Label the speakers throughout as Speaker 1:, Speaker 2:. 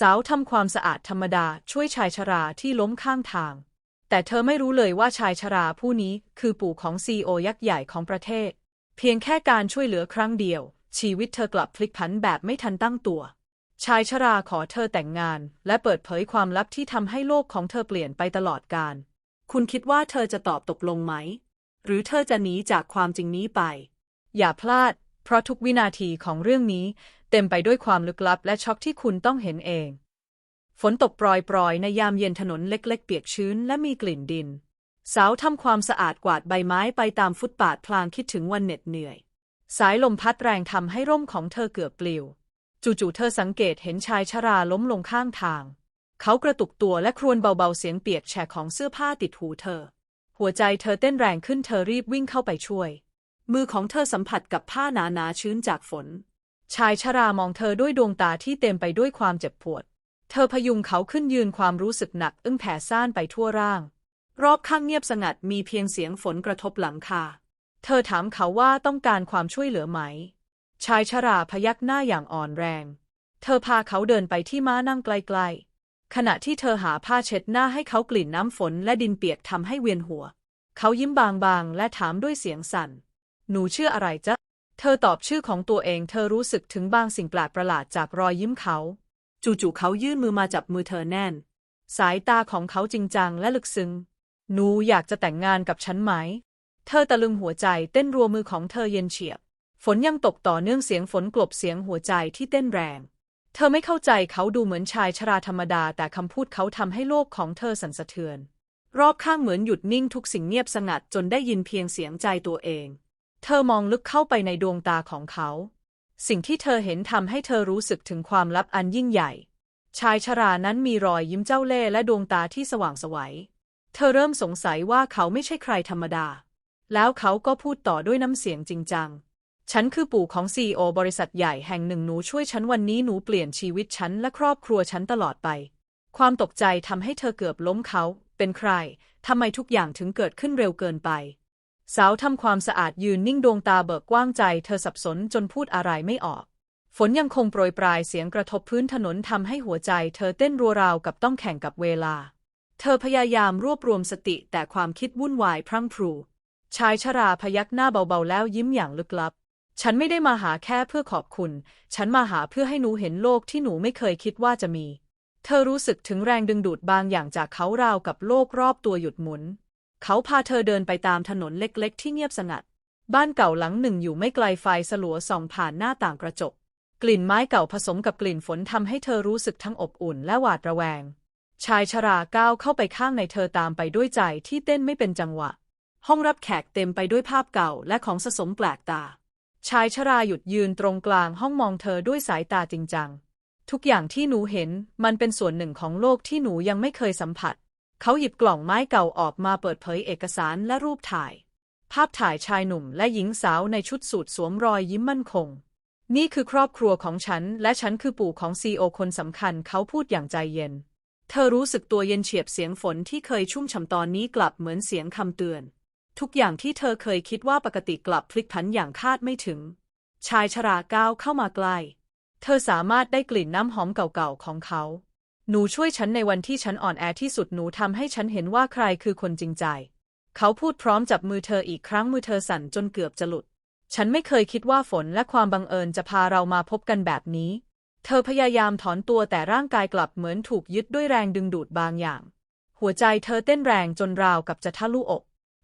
Speaker 1: สาวทำความสะอาดธรรมดาช่วยชายชราที่ล้มข้างทาง แต่เธอไม่รู้เลยว่าชายชราผู้นี้คือปู่ของซีโอยักษ์ใหญ่ของประเทศ เพียงแค่การช่วยเหลือครั้งเดียว ชีวิตเธอกลับพลิกผันแบบไม่ทันตั้งตัว ชายชราขอเธอแต่งงาน และเปิดเผยความลับที่ทำให้โลกของเธอเปลี่ยนไปตลอดกาลคุณคิดว่าเธอจะตอบตกลงไหม หรือเธอจะหนีจากความจริงนี้ไป อย่าพลาด เพราะทุกวินาทีของเรื่องนี้ เต็มไปด้วยความลึกลับและช็อกที่คุณต้องเห็นเอง ฝนตกโปรยๆ ในยามเย็นถนนเล็กๆ เปียกชื้นและมีกลิ่นดิน สาวทำความสะอาดกวาดใบไม้ไปตามฟุตบาทพลางคิดถึงวันเหน็ดเหนื่อย สายลมพัดแรงทำให้ร่มของเธอเกือบปลิว จู่ๆ เธอสังเกตเห็นชายชราล้มลงข้างทาง เขากระตุกตัวและครวญเบาๆ เสียงเปียกแฉะของเสื้อผ้าติดหูเธอ หัวใจเธอเต้นแรงขึ้นเธอรีบวิ่งเข้าไปช่วย มือของเธอสัมผัสกับผ้าหนาๆชื้นจากฝน ชายชรามองเธอด้วยดวงตาที่เต็มไปด้วยความเจ็บปวด เธอพยุงเขาขึ้นยืนความรู้สึกหนักอึ้งแผ่ซ่านไปทั่วร่าง รอบข้างเงียบสงัดมีเพียงเสียงฝนกระทบหลังคา เธอถามเขาว่าต้องการความช่วยเหลือไหม ชายชราพยักหน้าอย่างอ่อนแรง เธอพาเขาเดินไปที่ม้านั่งไกลๆ ขณะที่เธอหาผ้าเช็ดหน้าให้เขากลิ่นน้ำฝนและดินเปียกทำให้เวียนหัว เขายิ้มบางๆ และถามด้วยเสียงสั่น หนูชื่ออะไรจ๊ะ เธอตอบชื่อของตัวเองเธอรู้สึกถึงบางสิ่งแปลกประหลาดจากรอยยิ้มเขา จู่ๆเขายื่นมือมาจับมือเธอแน่น สายตาของเขาจริงจังและลึกซึ้งหนูอยากจะแต่งงานกับฉันไหม เธอตะลึงหัวใจเต้นรัวมือของเธอเย็นเฉียบ ฝนยังตกต่อเนื่องเสียงฝนกลบเสียงหัวใจที่เต้นแรง เธอไม่เข้าใจเขาดูเหมือนชายชราธรรมดา แต่คำพูดเขาทำให้โลกของเธอสั่นสะเทือน รอบข้างเหมือนหยุดนิ่งทุกสิ่งเงียบสงัดจนได้ยินเพียงเสียงใจตัวเอง เธอมองลึกเข้าไปในดวงตาของเขา สิ่งที่เธอเห็นทำให้เธอรู้สึกถึงความลับอันยิ่งใหญ่ ชายชรานั้นมีรอยยิ้มเจ้าเล่ห์และดวงตาที่สว่างไสวัย เธอเริ่มสงสัยว่าเขาไม่ใช่ใครธรรมดา แล้วเขาก็พูดต่อด้วยน้ำเสียงจริงจัง ฉันคือปู่ของซีอบริษัทใหญ่แห่งหนึ่งหนูช่วยฉันวันนี้หนูเปลี่ยนชีวิตฉันและครอบครัวฉันตลอดไป ความตกใจทำให้เธอเกือบล้มเขา เป็นใครทำไมทุกอย่างถึงเกิดขึ้นเร็วเกินไป สาวทำความสะอาดยืนนิ่งดวงตาเบิกกว้างใจ เธอสับสนจนพูดอะไรไม่ออก ฝนยังคงโปรยปลายเสียงกระทบพื้นถนนทำให้หัวใจ เธอเต้นรัวราวกับต้องแข่งกับเวลา เธอพยายามรวบรวมสติแต่ความคิดวุ่นวายพรั่งพรู ชายชราพยักหน้าเบาๆแล้วยิ้มอย่างลึกลับ ฉันไม่ได้มาหาแค่เพื่อขอบคุณ ฉันมาหาเพื่อให้หนูเห็นโลกที่หนูไม่เคยคิดว่าจะมี เธอรู้สึกถึงแรงดึงดูดบางอย่างจากเขาราวกับโลกรอบตัวหยุดหมุน เขาพาเธอเดินไปตามถนนเล็กๆ ที่เงียบสงัด บ้านเก่าหลังหนึ่งอยู่ไม่ไกลไฟสลัวส่องผ่านหน้าต่างกระจก กลิ่นไม้เก่าผสมกับกลิ่นฝนทำให้เธอรู้สึกทั้งอบอุ่นและหวาดระแวง ชายชราก้าวเข้าไปข้างในเธอตามไปด้วยใจที่เต้นไม่เป็นจังหวะ ห้องรับแขกเต็มไปด้วยภาพเก่าและของสะสมแปลกตา ชายชราหยุดยืนตรงกลางห้องมองเธอด้วยสายตาจริงจัง ทุกอย่างที่หนูเห็นมันเป็นส่วนหนึ่งของโลกที่หนูยังไม่เคยสัมผัส เขาหยิบกล่องไม้เก่าออกมาเปิดเผยเอกสารและรูปถ่าย ภาพถ่ายชายหนุ่มและหญิงสาวในชุดสูทสวมรอยยิ้มมั่นคง นี่คือครอบครัวของฉัน และฉันคือปู่ของซีโอคนสำคัญเขาพูดอย่างใจเย็น เธอรู้สึกตัวเย็นเฉียบเสียงฝนที่เคยชุ่มฉ่ำตอนนี้กลับเหมือนเสียงคำเตือน ทุกอย่างที่เธอเคยคิดว่าปกติกลับพลิกผันอย่างคาดไม่ถึง ชายชราก้าวเข้ามาใกล้เธอสามารถได้กลิ่นน้ำหอมเก่าๆของเขา หนูช่วยฉันในวันที่ฉันอ่อนแอที่สุดหนูทำให้ฉันเห็นว่าใครคือคนจริงใจ เขาพูดพร้อมจับมือเธออีกครั้งมือเธอสั่นจนเกือบจะหลุด ฉันไม่เคยคิดว่าฝนและความบังเอิญจะพาเรามาพบกันแบบนี้ เธอพยายามถอนตัวแต่ร่างกายกลับเหมือนถูกยึดด้วยแรงดึงดูดบางอย่าง หัวใจเธอเต้นแรงจนราวกับจะทะลุอก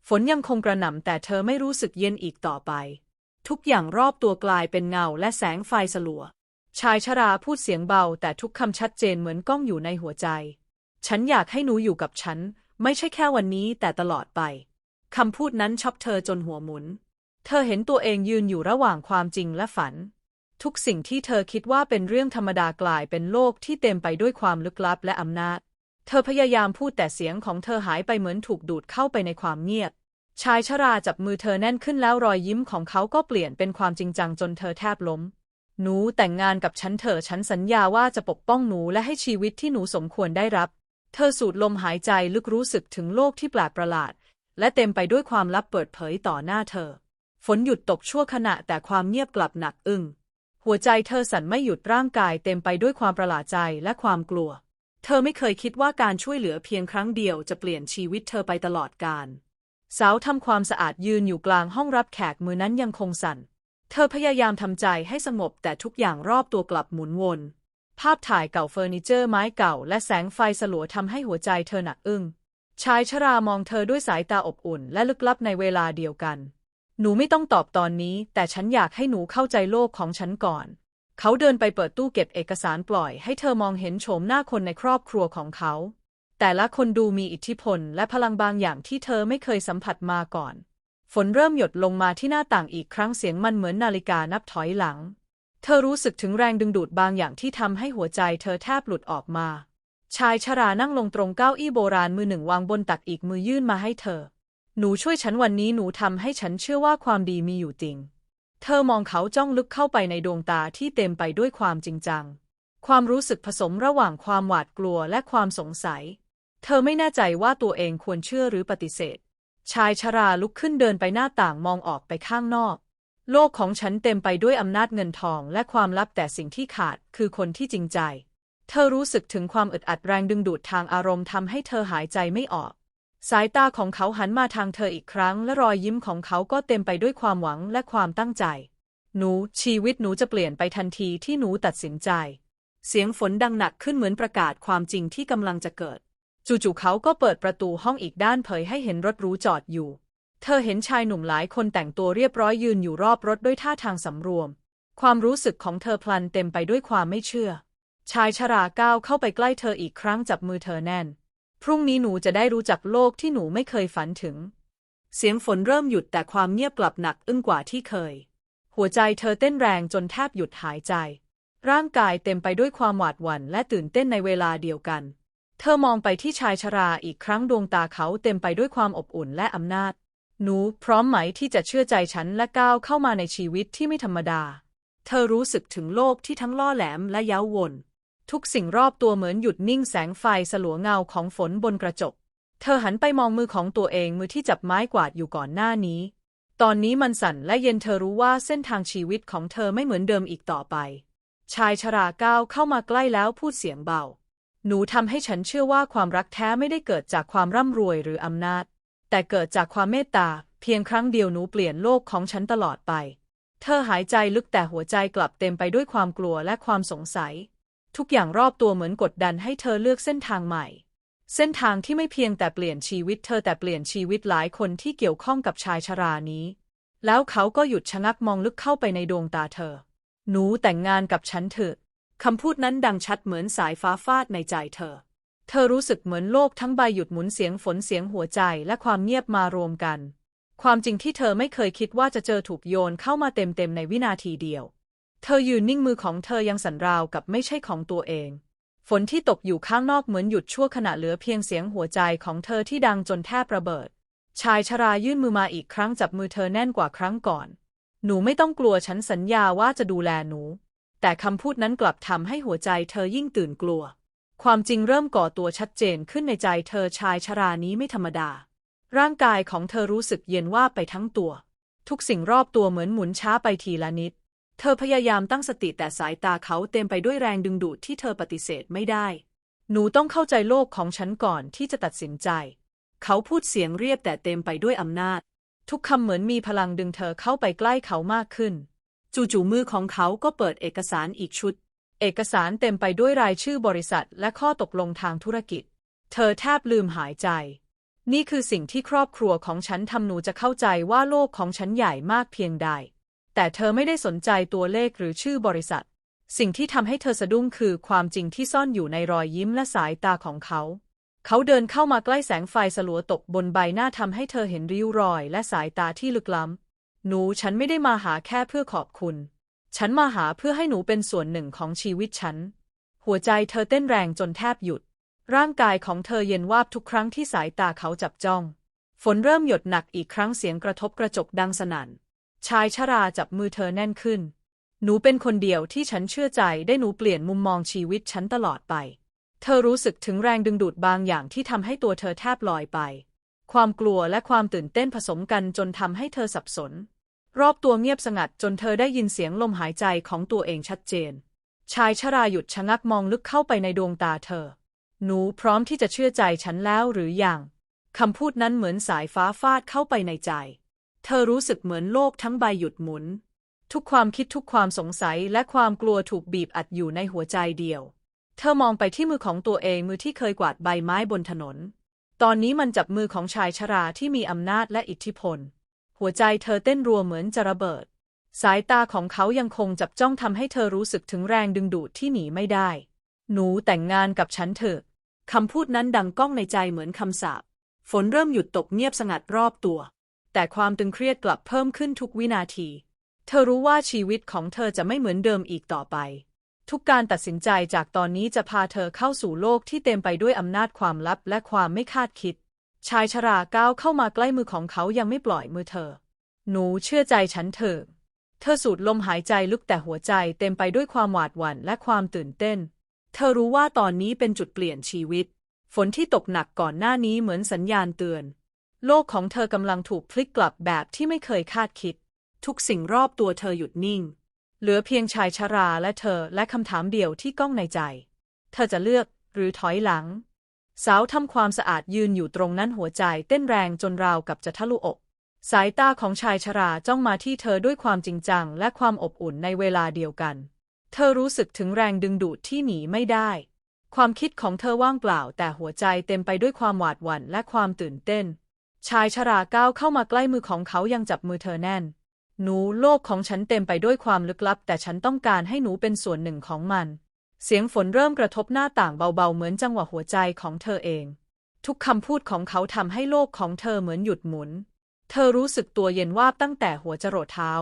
Speaker 1: ฝนยังคงกระหน่ำแต่เธอไม่รู้สึกเย็นอีกต่อไป ทุกอย่างรอบตัวกลายเป็นเงาและแสงไฟสลัว ชายชราพูดเสียงเบาแต่ทุกคำชัดเจนเหมือนก้องอยู่ในหัวใจ ฉันอยากให้หนูอยู่กับฉัน ไม่ใช่แค่วันนี้แต่ตลอดไปคำพูดนั้นช็อกเธอจนหัวหมุน เธอเห็นตัวเองยืนอยู่ระหว่างความจริงและฝัน ทุกสิ่งที่เธอคิดว่าเป็นเรื่องธรรมดากลายเป็นโลกที่เต็มไปด้วยความลึกลับและอำนาจ เธอพยายามพูดแต่เสียงของเธอหายไปเหมือนถูกดูดเข้าไปในความเงียบ ชายชราจับมือเธอแน่นขึ้นแล้วรอยยิ้มของเขาก็เปลี่ยนเป็นความจริงจังจนเธอแทบล้ม หนูแต่งงานกับฉันเถอะฉันสัญญาว่าจะปกป้องหนูและให้ชีวิตที่หนูสมควรได้รับ เธอสูดลมหายใจลึกรู้สึกถึงโลกที่แปลกประหลาด และเต็มไปด้วยความลับเปิดเผยต่อหน้าเธอ ฝนหยุดตกชั่วขณะแต่ความเงียบกลับหนักอึ้งหัวใจเธอสั่นไม่หยุดร่างกายเต็มไปด้วยความประหลาดใจและความกลัว เธอไม่เคยคิดว่าการช่วยเหลือเพียงครั้งเดียวจะเปลี่ยนชีวิตเธอไปตลอดกาลสาวทำความสะอาดยืนอยู่กลางห้องรับแขกมือนั้นยังคงสั่น เธอพยายามทำใจให้สงบแต่ทุกอย่างรอบตัวกลับหมุนวน ภาพถ่ายเก่าเฟอร์นิเจอร์ไม้เก่า และแสงไฟสลัวทำให้หัวใจเธอหนักอึ้ง ชายชรามองเธอด้วยสายตาอบอุ่น และลึกลับในเวลาเดียวกัน หนูไม่ต้องตอบตอนนี้ แต่ฉันอยากให้หนูเข้าใจโลกของฉันก่อน เขาเดินไปเปิดตู้เก็บเอกสารปล่อย ให้เธอมองเห็นโฉมหน้าคนในครอบครัวของเขา แต่ละคนดูมีอิทธิพล และพลังบางอย่างที่เธอไม่เคยสัมผัสมาก่อน ฝนเริ่มหยดลงมาที่หน้าต่างอีกครั้งเสียงมันเหมือนนาฬิกานับถอยหลัง เธอรู้สึกถึงแรงดึงดูดบางอย่างที่ทำให้หัวใจเธอแทบหลุดออกมา ชายชรานั่งลงตรงเก้าอี้โบราณมือหนึ่งวางบนตักอีกมือยื่นมาให้เธอ หนูช่วยฉันวันนี้หนูทำให้ฉันเชื่อว่าความดีมีอยู่จริง เธอมองเขาจ้องลึกเข้าไปในดวงตาที่เต็มไปด้วยความจริงจัง ความรู้สึกผสมระหว่างความหวาดกลัวและความสงสัย เธอไม่แน่ใจว่าตัวเองควรเชื่อหรือปฏิเสธ ชายชราลุกขึ้นเดินไปหน้าต่างมองออกไปข้างนอก โลกของฉันเต็มไปด้วยอำนาจเงินทองและความลับแต่สิ่งที่ขาดคือคนที่จริงใจ เธอรู้สึกถึงความอึดอัดแรงดึงดูดทางอารมณ์ทำให้เธอหายใจไม่ออก สายตาของเขาหันมาทางเธออีกครั้ง และรอยยิ้มของเขาก็เต็มไปด้วยความหวังและความตั้งใจ หนู ชีวิตหนูจะเปลี่ยนไปทันทีที่หนูตัดสินใจ เสียงฝนดังหนักขึ้นเหมือนประกาศความจริงที่กำลังจะเกิด จู่ๆเขาก็เปิดประตูห้องอีกด้านเผยให้เห็นรถหรูจอดอยู่ เธอเห็นชายหนุ่มหลายคนแต่งตัวเรียบร้อยยืนอยู่รอบรถด้วยท่าทางสำรวม ความรู้สึกของเธอพลันเต็มไปด้วยความไม่เชื่อ ชายชราก้าวเข้าไปใกล้เธออีกครั้งจับมือเธอแน่น พรุ่งนี้หนูจะได้รู้จักโลกที่หนูไม่เคยฝันถึง เสียงฝนเริ่มหยุดแต่ความเงียบกลับหนักอึ้งกว่าที่เคย หัวใจเธอเต้นแรงจนแทบหยุดหายใจ ร่างกายเต็มไปด้วยความหวาดหวั่นและตื่นเต้นในเวลาเดียวกัน เธอมองไปที่ชายชราอีกครั้งดวงตาเขาเต็มไปด้วยความอบอุ่นและอำนาจ หนูพร้อมไหมที่จะเชื่อใจฉันและก้าวเข้ามาในชีวิตที่ไม่ธรรมดา เธอรู้สึกถึงโลกที่ทั้งล่อแหลมและเย้าวน ทุกสิ่งรอบตัวเหมือนหยุดนิ่งแสงไฟสลัวเงาของฝนบนกระจก เธอหันไปมองมือของตัวเองมือที่จับไม้กวาดอยู่ก่อนหน้านี้ ตอนนี้มันสั่นและเย็นเธอรู้ว่าเส้นทางชีวิตของเธอไม่เหมือนเดิมอีกต่อไป ชายชราก้าวเข้ามาใกล้แล้วพูดเสียงเบา หนูทำให้ฉันเชื่อว่าความรักแท้ไม่ได้เกิดจากความร่ำรวยหรืออำนาจ แต่เกิดจากความเมตตา เพียงครั้งเดียวหนูเปลี่ยนโลกของฉันตลอดไป เธอหายใจลึกแต่หัวใจกลับเต็มไปด้วยความกลัวและความสงสัย ทุกอย่างรอบตัวเหมือนกดดันให้เธอเลือกเส้นทางใหม่ เส้นทางที่ไม่เพียงแต่เปลี่ยนชีวิตเธอแต่เปลี่ยนชีวิตหลายคนที่เกี่ยวข้องกับชายชรานี้ แล้วเขาก็หยุดชะงักมองลึกเข้าไปในดวงตาเธอ หนูแต่งงานกับฉันเถอะ คำพูดนั้นดังชัดเหมือนสายฟ้าฟาดในใจเธอ เธอรู้สึกเหมือนโลกทั้งใบหยุดหมุนเสียงฝนเสียงหัวใจและความเงียบมารวมกัน ความจริงที่เธอไม่เคยคิดว่าจะเจอถูกโยนเข้ามาเต็มๆในวินาทีเดียว เธอยืนนิ่งมือของเธอยังสั่นราวกับไม่ใช่ของตัวเอง ฝนที่ตกอยู่ข้างนอกเหมือนหยุดชั่วขณะเหลือเพียงเสียงหัวใจของเธอที่ดังจนแทบระเบิด ชายชรายื่นมือมาอีกครั้งจับมือเธอแน่นกว่าครั้งก่อน หนูไม่ต้องกลัวฉันสัญญาว่าจะดูแลหนู แต่คำพูดนั้นกลับทำให้หัวใจเธอยิ่งตื่นกลัว ความจริงเริ่มก่อตัวชัดเจนขึ้นในใจเธอชายชรานี้ไม่ธรรมดา ร่างกายของเธอรู้สึกเย็นว่าไปทั้งตัว ทุกสิ่งรอบตัวเหมือนหมุนช้าไปทีละนิด เธอพยายามตั้งสติแต่สายตาเขาเต็มไปด้วยแรงดึงดูดที่เธอปฏิเสธไม่ได้ หนูต้องเข้าใจโลกของฉันก่อนที่จะตัดสินใจ เขาพูดเสียงเรียบแต่เต็มไปด้วยอำนาจ ทุกคำเหมือนมีพลังดึงเธอเข้าไปใกล้เขามากขึ้น จู่ๆมือของเขาก็เปิดเอกสารอีกชุด เอกสารเต็มไปด้วยรายชื่อบริษัทและข้อตกลงทางธุรกิจ เธอแทบลืมหายใจ นี่คือสิ่งที่ครอบครัวของฉันทำหนูจะเข้าใจว่าโลกของฉันใหญ่มากเพียงใด แต่เธอไม่ได้สนใจตัวเลขหรือชื่อบริษัท สิ่งที่ทำให้เธอสะดุ้งคือความจริงที่ซ่อนอยู่ในรอยยิ้มและสายตาของเขาเขาเดินเข้ามาใกล้แสงไฟสลัวตกบนใบหน้าทำให้เธอเห็นริ้วรอยและสายตาที่ลึกล้ำ หนูฉันไม่ได้มาหาแค่เพื่อขอบคุณ ฉันมาหาเพื่อให้หนูเป็นส่วนหนึ่งของชีวิตฉัน หัวใจเธอเต้นแรงจนแทบหยุด ร่างกายของเธอเย็นวาบทุกครั้งที่สายตาเขาจับจ้อง ฝนเริ่มหยดหนักอีกครั้งเสียงกระทบกระจกดังสนั่น ชายชราจับมือเธอแน่นขึ้น หนูเป็นคนเดียวที่ฉันเชื่อใจได้หนูเปลี่ยนมุมมองชีวิตฉันตลอดไป เธอรู้สึกถึงแรงดึงดูดบางอย่างที่ทำให้ตัวเธอแทบลอยไป ความกลัวและความตื่นเต้นผสมกันจนทำให้เธอสับสน รอบตัวเงียบสงัดจนเธอได้ยินเสียงลมหายใจของตัวเองชัดเจน ชายชราหยุดชะงักมองลึกเข้าไปในดวงตาเธอ หนูพร้อมที่จะเชื่อใจฉันแล้วหรือยังคำพูดนั้นเหมือนสายฟ้าฟาดเข้าไปในใจ เธอรู้สึกเหมือนโลกทั้งใบหยุดหมุน ทุกความคิดทุกความสงสัยและความกลัวถูกบีบอัดอยู่ในหัวใจเดียว เธอมองไปที่มือของตัวเองมือที่เคยกวาดใบไม้บนถนน ตอนนี้มันจับมือของชายชราที่มีอำนาจและอิทธิพล หัวใจเธอเต้นรัวเหมือนจะระเบิด สายตาของเขายังคงจับจ้องทำให้เธอรู้สึกถึงแรงดึงดูดที่หนีไม่ได้ หนูแต่งงานกับฉันเถอะคำพูดนั้นดังก้องในใจเหมือนคำสาป ฝนเริ่มหยุดตกเงียบสงัดรอบตัว แต่ความตึงเครียดกลับเพิ่มขึ้นทุกวินาที เธอรู้ว่าชีวิตของเธอจะไม่เหมือนเดิมอีกต่อไป ทุกการตัดสินใจจากตอนนี้จะพาเธอเข้าสู่โลกที่เต็มไปด้วยอำนาจความลับและความไม่คาดคิด ชายชราก้าวเข้ามาใกล้มือของเขายังไม่ปล่อยมือเธอ หนูเชื่อใจฉันเถอะเธอสูดลมหายใจลึกแต่หัวใจเต็มไปด้วยความหวาดหวั่นและความตื่นเต้น เธอรู้ว่าตอนนี้เป็นจุดเปลี่ยนชีวิต ฝนที่ตกหนักก่อนหน้านี้เหมือนสัญญาณเตือน โลกของเธอกำลังถูกพลิกกลับแบบที่ไม่เคยคาดคิด ทุกสิ่งรอบตัวเธอหยุดนิ่ง เหลือเพียงชายชราและเธอและคำถามเดียวที่ก้องในใจ เธอจะเลือกหรือถอยหลัง สาวทำความสะอาดยืนอยู่ตรงนั้นหัวใจเต้นแรงจนราวกับจะทะลุอก สายตาของชายชราจ้องมาที่เธอด้วยความจริงจังและความอบอุ่นในเวลาเดียวกัน เธอรู้สึกถึงแรงดึงดูดที่หนีไม่ได้ ความคิดของเธอว่างเปล่าแต่หัวใจเต็มไปด้วยความหวาดหวั่นและความตื่นเต้น ชายชราก้าวเข้ามาใกล้มือของเขายังจับมือเธอแน่น หนูโลกของฉันเต็มไปด้วยความลึกลับ แต่ฉันต้องการให้หนูเป็นส่วนหนึ่งของมัน เสียงฝนเริ่มกระทบหน้าต่างเบาๆ เหมือนจังหวะหัวใจของเธอเอง ทุกคำพูดของเขาทำให้โลกของเธอเหมือนหยุดหมุน เธอรู้สึกตัวเย็นวาบตั้งแต่หัวจรดเท้า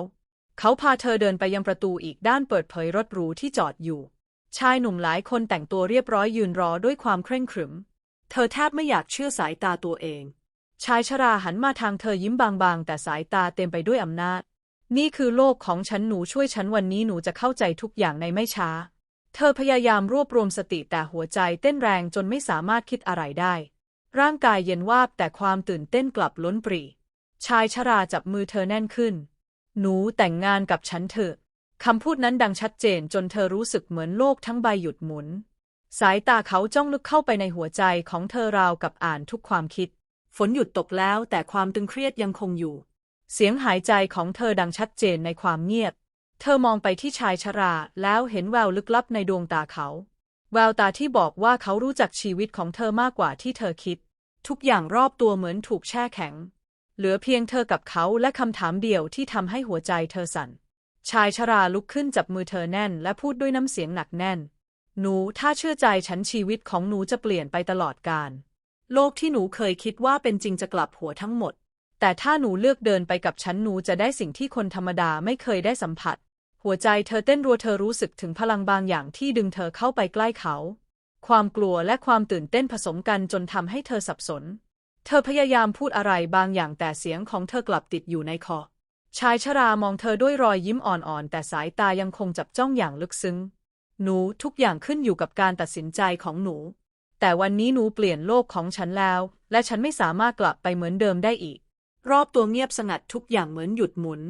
Speaker 1: เขาพาเธอเดินไปยังประตูอีกด้านเปิดเผยรถหรูที่จอดอยู่ ชายหนุ่มหลายคนแต่งตัวเรียบร้อยยืนรอด้วยความเคร่งขรึม เธอแทบไม่อยากเชื่อสายตาตัวเอง ชายชราหันมาทางเธอยิ้มบางๆ แต่สายตาเต็มไปด้วยอำนาจ นี่คือโลกของฉันหนูช่วยฉันวันนี้หนูจะเข้าใจทุกอย่างในไม่ช้า เธอพยายามรวบรวมสติแต่หัวใจเต้นแรงจนไม่สามารถคิดอะไรได้ ร่างกายเย็นวาบแต่ความตื่นเต้นกลับล้นปรี ชายชราจับมือเธอแน่นขึ้น หนูแต่งงานกับฉันเถอะคำพูดนั้นดังชัดเจนจนเธอรู้สึกเหมือนโลกทั้งใบหยุดหมุน สายตาเขาจ้องลึกเข้าไปในหัวใจของเธอราวกับอ่านทุกความคิด ฝนหยุดตกแล้วแต่ความตึงเครียดยังคงอยู่ เสียงหายใจของเธอดังชัดเจนในความเงียบ เธอมองไปที่ชายชรา แล้วเห็นแววลึกลับในดวงตาเขา แววตาที่บอกว่าเขารู้จักชีวิตของเธอมากกว่าที่เธอคิด ทุกอย่างรอบตัวเหมือนถูกแช่แข็ง เหลือเพียงเธอกับเขาและคำถามเดียวที่ทำให้หัวใจเธอสั่น ชายชราลุกขึ้นจับมือเธอแน่น และพูดด้วยน้ำเสียงหนักแน่น หนูถ้าเชื่อใจฉันชีวิตของหนูจะเปลี่ยนไปตลอดกาล โลกที่หนูเคยคิดว่าเป็นจริงจะกลับหัวทั้งหมด แต่ถ้าหนูเลือกเดินไปกับฉันหนูจะได้สิ่งที่คนธรรมดาไม่เคยได้สัมผัส หัวใจเธอเต้นรัวเธอรู้สึกถึงพลังบางอย่างที่ดึงเธอเข้าไปใกล้เขา ความกลัวและความตื่นเต้นผสมกันจนทำให้เธอสับสน เธอพยายามพูดอะไรบางอย่างแต่เสียงของเธอกลับติดอยู่ในคอ ชายชรามองเธอด้วยรอยยิ้มอ่อนๆ แต่สายตายังคงจับจ้องอย่างลึกซึ้ง หนูทุกอย่างขึ้นอยู่กับการตัดสินใจของหนู แต่วันนี้หนูเปลี่ยนโลกของฉันแล้ว และฉันไม่สามารถกลับไปเหมือนเดิมได้อีก รอบตัวเงียบสงัดทุกอย่างเหมือนหยุดหมุน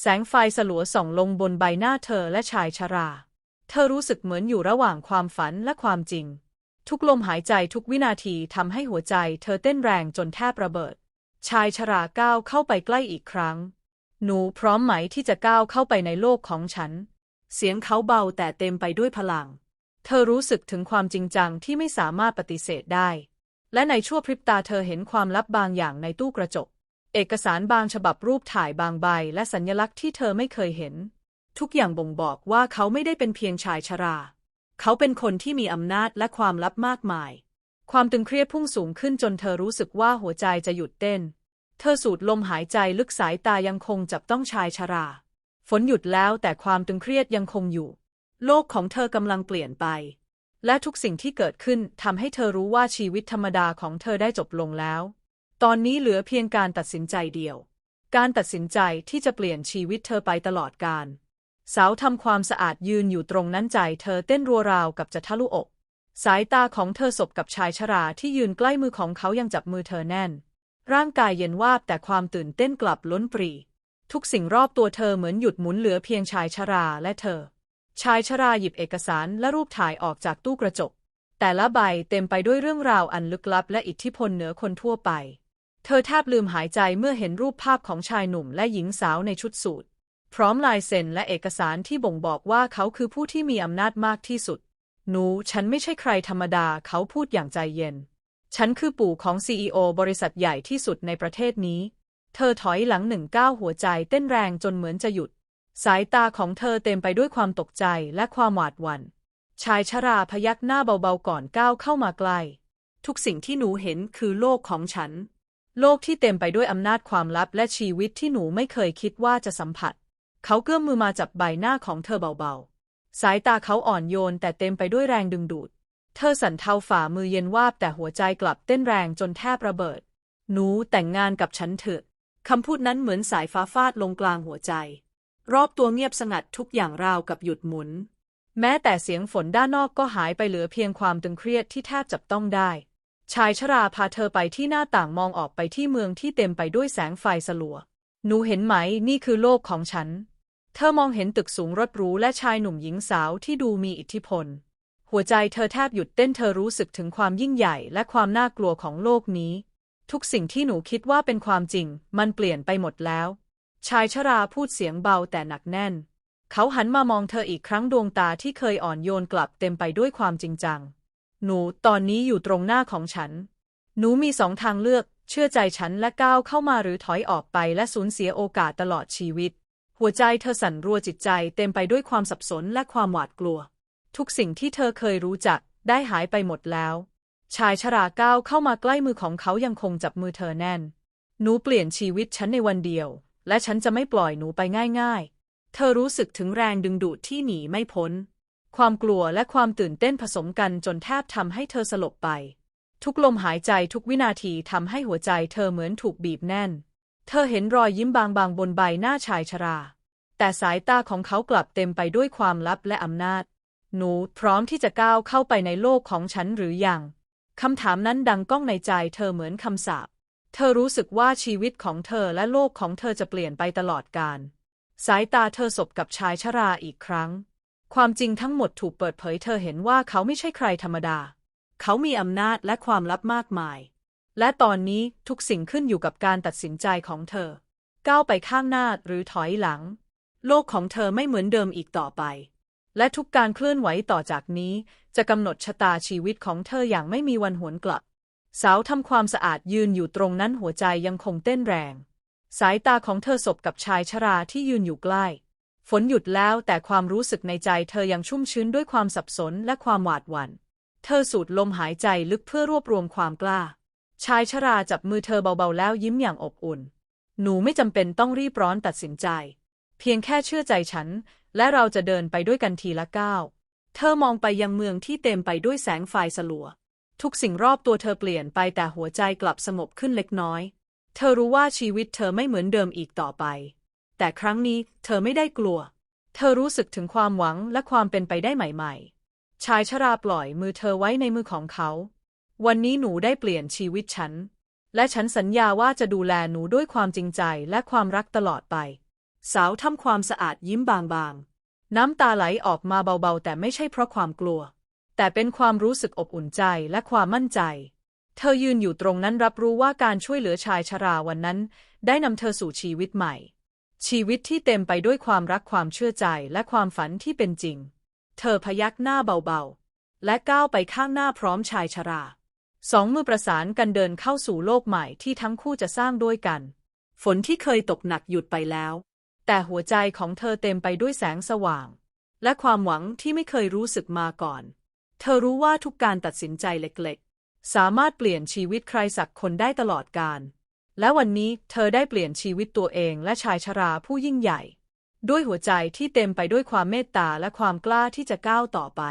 Speaker 1: แสงไฟสลัวส่องลงบนใบหน้าเธอและชายชรา เธอรู้สึกเหมือนอยู่ระหว่างความฝันและความจริง ทุกลมหายใจทุกวินาทีทำให้หัวใจเธอเต้นแรงจนแทบระเบิด ชายชราก้าวเข้าไปใกล้อีกครั้ง หนูพร้อมไหมที่จะก้าวเข้าไปในโลกของฉัน เสียงเขาเบาแต่เต็มไปด้วยพลัง เธอรู้สึกถึงความจริงจังที่ไม่สามารถปฏิเสธได้ และในชั่วพริบตาเธอเห็นความลับบางอย่างในตู้กระจก เอกสารบางฉบับรูปถ่ายบางใบและสัญลักษณ์ที่เธอไม่เคยเห็น ทุกอย่างบ่งบอกว่าเขาไม่ได้เป็นเพียงชายชรา เขาเป็นคนที่มีอำนาจและความลับมากมาย ความตึงเครียดพุ่งสูงขึ้นจนเธอรู้สึกว่าหัวใจจะหยุดเต้น เธอสูดลมหายใจลึกสายตายังคงจับต้องชายชรา ฝนหยุดแล้วแต่ความตึงเครียดยังคงอยู่ โลกของเธอกำลังเปลี่ยนไป และทุกสิ่งที่เกิดขึ้นทำให้เธอรู้ว่าชีวิตธรรมดาของเธอได้จบลงแล้ว ตอนนี้เหลือเพียงการตัดสินใจเดียว การตัดสินใจที่จะเปลี่ยนชีวิตเธอไปตลอดกาลสาวทำความสะอาดยืนอยู่ตรงนั้นใจเธอเต้นรัวราวกับจะทะลุอก สายตาของเธอสบกับชายชราที่ยืนใกล้มือของเขายังจับมือเธอแน่น ร่างกายเย็นวาบแต่ความตื่นเต้นกลับล้นปรี ทุกสิ่งรอบตัวเธอเหมือนหยุดหมุนเหลือเพียงชายชราและเธอ ชายชราหยิบเอกสารและรูปถ่ายออกจากตู้กระจก แต่ละใบเต็มไปด้วยเรื่องราวอันลึกลับและอิทธิพลเหนือคนทั่วไป เธอแทบลืมหายใจเมื่อเห็นรูปภาพของชายหนุ่มและหญิงสาวในชุดสูทพร้อมลายเซ็นและเอกสารที่บ่งบอกว่าเขาคือผู้ที่มีอำนาจมากที่สุด หนู ฉันไม่ใช่ใครธรรมดา เขาพูดอย่างใจเย็น ฉันคือปู่ของซีอบริษัทใหญ่ที่สุดในประเทศนี้ เธอถอยหลังหนึ่งก้าวหัวใจเต้นแรงจนเหมือนจะหยุด สายตาของเธอเต็มไปด้วยความตกใจและความหวาดหวัน่น ชายชราพยักหน้าเบาๆก่อนก้าวเข้ามาใกล้ ทุกสิ่งที่หนูเห็นคือโลกของฉัน โลกที่เต็มไปด้วยอำนาจความลับและชีวิตที่หนูไม่เคยคิดว่าจะสัมผัส เขาเกื้อมมือมาจับใบหน้าของเธอเบาๆ สายตาเขาอ่อนโยนแต่เต็มไปด้วยแรงดึงดูด เธอสั่นเทาฝ่ามือเย็นวาบแต่หัวใจกลับเต้นแรงจนแทบระเบิด หนูแต่งงานกับฉันเถอะ คำพูดนั้นเหมือนสายฟ้าฟาดลงกลางหัวใจ รอบตัวเงียบสงัดทุกอย่างราวกับหยุดหมุน แม้แต่เสียงฝนด้านนอกก็หายไปเหลือเพียงความตึงเครียดที่แทบจับต้องได้ ชายชราพาเธอไปที่หน้าต่างมองออกไปที่เมืองที่เต็มไปด้วยแสงไฟสลัว หนูเห็นไหมนี่คือโลกของฉัน เธอมองเห็นตึกสูงรถหรูและชายหนุ่มหญิงสาวที่ดูมีอิทธิพล หัวใจเธอแทบหยุดเต้นเธอรู้สึกถึงความยิ่งใหญ่และความน่ากลัวของโลกนี้ ทุกสิ่งที่หนูคิดว่าเป็นความจริง มันเปลี่ยนไปหมดแล้ว ชายชราพูดเสียงเบาแต่หนักแน่น เขาหันมามองเธออีกครั้งดวงตาที่เคยอ่อนโยนกลับเต็มไปด้วยความจริงจัง หนูตอนนี้อยู่ตรงหน้าของฉัน หนูมีสองทางเลือก เชื่อใจฉันและก้าวเข้ามาหรือถอยออกไปและสูญเสียโอกาสตลอดชีวิต หัวใจเธอสั่นรัวจิตใจเต็มไปด้วยความสับสนและความหวาดกลัว ทุกสิ่งที่เธอเคยรู้จักได้หายไปหมดแล้ว ชายชราก้าวเข้ามาใกล้มือของเขายังคงจับมือเธอแน่น หนูเปลี่ยนชีวิตฉันในวันเดียว และฉันจะไม่ปล่อยหนูไปง่าย ๆ เธอรู้สึกถึงแรงดึงดูดที่หนีไม่พ้น ความกลัวและความตื่นเต้นผสมกันจนแทบทำให้เธอสลบไป ทุกลมหายใจทุกวินาทีทำให้หัวใจเธอเหมือนถูกบีบแน่น เธอเห็นรอยยิ้มบางๆบนใบหน้าชายชรา แต่สายตาของเขากลับเต็มไปด้วยความลับและอำนาจ หนูพร้อมที่จะก้าวเข้าไปในโลกของฉันหรือยังคำถามนั้นดังก้องในใจเธอเหมือนคำสาป เธอรู้สึกว่าชีวิตของเธอและโลกของเธอจะเปลี่ยนไปตลอดกาล สายตาเธอสบกับชายชราอีกครั้ง ความจริงทั้งหมดถูกเปิดเผยเธอเห็นว่าเขาไม่ใช่ใครธรรมดา เขามีอำนาจและความลับมากมาย และตอนนี้ทุกสิ่งขึ้นอยู่กับการตัดสินใจของเธอ ก้าวไปข้างหน้าหรือถอยหลัง โลกของเธอไม่เหมือนเดิมอีกต่อไป และทุกการเคลื่อนไหวต่อจากนี้ จะกำหนดชะตาชีวิตของเธออย่างไม่มีวันหวนกลับ สาวทำความสะอาดยืนอยู่ตรงนั้นหัวใจยังคงเต้นแรง สายตาของเธอสบกับชายชราที่ยืนอยู่ใกล้ ฝนหยุดแล้วแต่ความรู้สึกในใจเธอยังชุ่มชื้นด้วยความสับสนและความหวาดหวัน่น เธอสูดลมหายใจลึกเพื่อรวบรวมความกล้า ชายชราจับมือเธอเบาๆแล้วยิ้มอย่างอบอุ่น หนูไม่จำเป็นต้องรีบร้อนตัดสินใจ เพียงแค่เชื่อใจฉัน และเราจะเดินไปด้วยกันทีละก้าว เธอมองไปยังเมืองที่เต็มไปด้วยแสงไฟสลัว ทุกสิ่งรอบตัวเธอเปลี่ยนไปแต่หัวใจกลับสงบขึ้นเล็กน้อย เธอรู้ว่าชีวิตเธอไม่เหมือนเดิมอีกต่อไป แต่ครั้งนี้เธอไม่ได้กลัว เธอรู้สึกถึงความหวังและความเป็นไปได้ใหม่ๆ ชายชราปล่อยมือเธอไว้ในมือของเขา วันนี้หนูได้เปลี่ยนชีวิตฉัน และฉันสัญญาว่าจะดูแลหนูด้วยความจริงใจและความรักตลอดไป สาวทำความสะอาดยิ้มบางๆ น้ำตาไหลออกมาเบาๆ แต่ไม่ใช่เพราะความกลัว แต่เป็นความรู้สึกอบอุ่นใจและความมั่นใจเธอยืนอยู่ตรงนั้นรับรู้ว่าการช่วยเหลือชายชราวันนั้น ได้นำเธอสู่ชีวิตใหม่ ชีวิตที่เต็มไปด้วยความรักความเชื่อใจและความฝันที่เป็นจริง เธอพยักหน้าเบาๆ และก้าวไปข้างหน้าพร้อมชายชรา สองมือประสานกันเดินเข้าสู่โลกใหม่ที่ทั้งคู่จะสร้างด้วยกัน ฝนที่เคยตกหนักหยุดไปแล้ว แต่หัวใจของเธอเต็มไปด้วยแสงสว่าง และความหวังที่ไม่เคยรู้สึกมาก่อน เธอรู้ว่าทุกการตัดสินใจเล็กๆ สามารถเปลี่ยนชีวิตใครสักคนได้ตลอดกาล และวันนี้เธอได้เปลี่ยนชีวิตตัวเองและชายชราผู้ยิ่งใหญ่ ด้วยหัวใจที่เต็มไปด้วยความเมตตาและความกล้าที่จะก้าวต่อไป